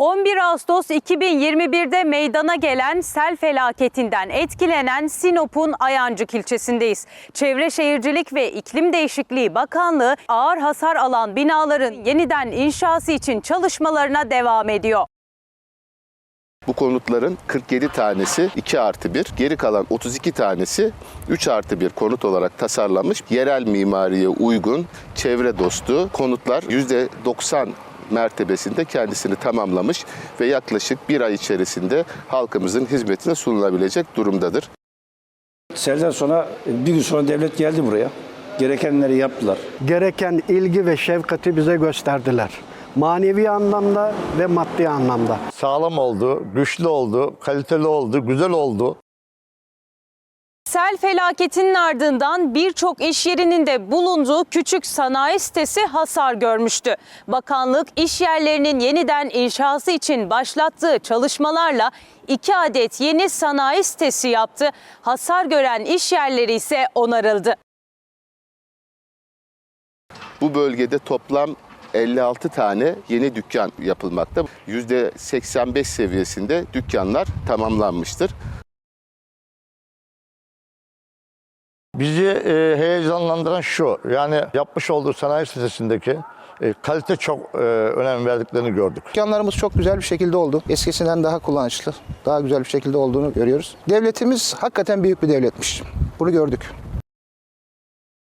11 Ağustos 2021'de meydana gelen sel felaketinden etkilenen Sinop'un Ayancık ilçesindeyiz. Çevre Şehircilik ve İklim Değişikliği Bakanlığı ağır hasar alan binaların yeniden inşası için çalışmalarına devam ediyor. Bu konutların 47 tanesi 2 artı 1, geri kalan 32 tanesi 3 artı 1 konut olarak tasarlanmış. Yerel mimariye uygun, çevre dostu konutlar %90 mertebesinde kendisini tamamlamış ve yaklaşık bir ay içerisinde halkımızın hizmetine sunulabilecek durumdadır. Selden sonra bir gün sonra devlet geldi buraya. Gerekenleri yaptılar. gereken ilgi ve şefkati bize gösterdiler. Manevi anlamda ve maddi anlamda. sağlam oldu, güçlü oldu, kaliteli oldu, güzel oldu. Sel felaketinin ardından birçok iş yerinin de bulunduğu küçük sanayi sitesi hasar görmüştü. Bakanlık iş yerlerinin yeniden inşası için başlattığı çalışmalarla iki adet yeni sanayi sitesi yaptı. Hasar gören iş yerleri ise onarıldı. Bu bölgede toplam 56 tane yeni dükkan yapılmakta. %85 seviyesinde dükkanlar tamamlanmıştır. Bizi e, heyecanlandıran şu, yani yapmış olduğu sanayi sitesindeki e, kalite çok e, önem verdiklerini gördük. Dükkanlarımız çok güzel bir şekilde oldu. Eskisinden daha kullanışlı, daha güzel bir şekilde olduğunu görüyoruz. Devletimiz hakikaten büyük bir devletmiş. Bunu gördük.